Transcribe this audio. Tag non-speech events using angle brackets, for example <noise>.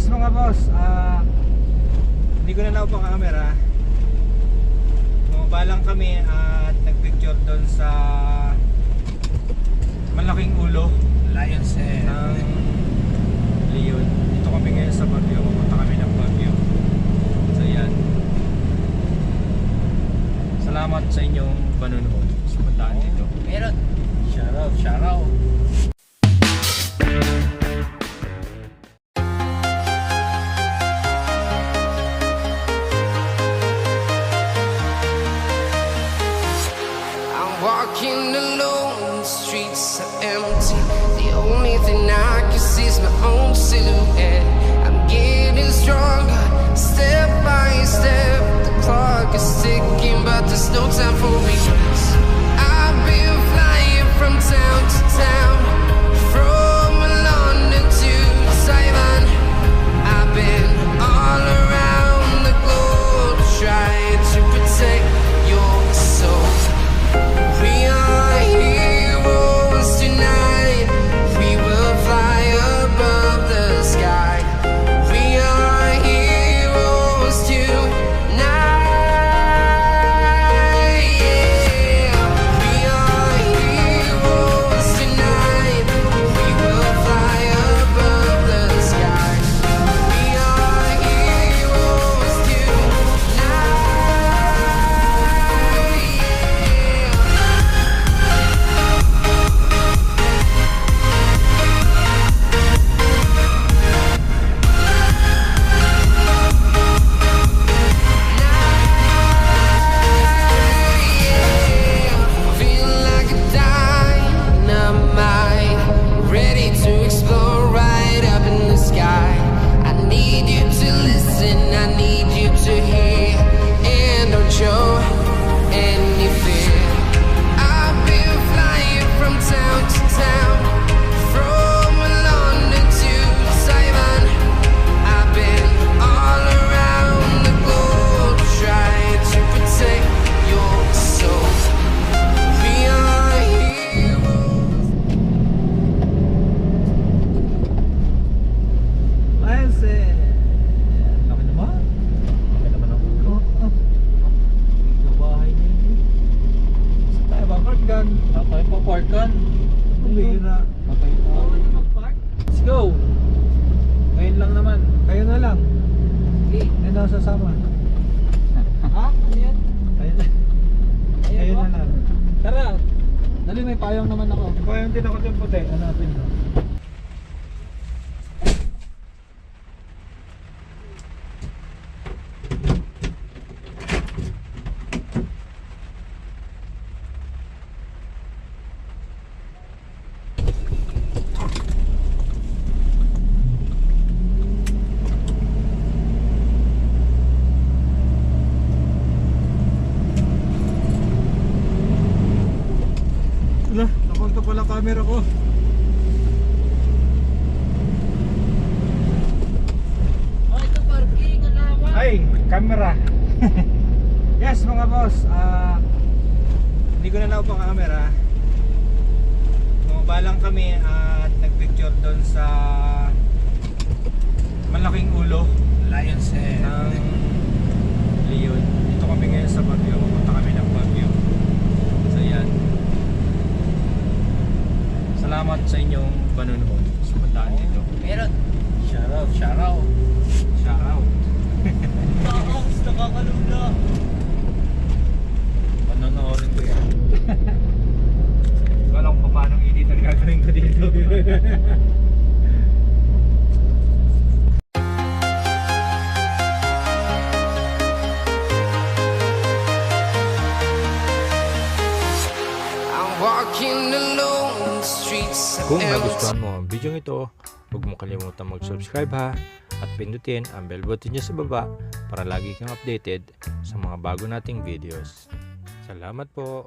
Yes mga boss, ah hindi ko na naupo camera. Bumaba lang kami at nagpicture doon sa malaking ulo Lion's Head. ng Leon. Dito kami ngayon sa Baguio. Pupunta kami ng Baguio. So yan. Salamat sa inyong panunood sa puntaan dito. Meron. Shout out, shout out. Ang bihira. Patay pa. Let's go. Ngayon lang naman. Kayo na lang. Okay. Na ako sasama. Ha? Ano yan? Kayo na. Kayo na lang. Tara. Dali may payong naman ako. Ikaw yung tinakot yung puti. Hanapin mo. Camera ko. Oh, ito parking. Ang lawa. Ay, camera. <laughs> yes, mga boss. ah hindi ko na naupo ang camera. Bumaba lang kami at nagpicture doon sa malaking ulo Lion's Head. ng Leon. Dito kami ngayon sa Baguio. Pupunta kami ng Baguio. So yan. Salamat sa inyong panunood sa puntaan dito. Meron. Shout out, shout out. Shout out. Taas, <laughs> nakakalula. Panonoodin ko yan. Alam kung paano edit ang gagawin ko dito. I'm walking alone, Kung nagustuhan mo ang video ito, huwag mo kalimutan mag-subscribe ha at pindutin ang bell button niya sa baba para lagi kang updated sa mga bago nating videos. Salamat po!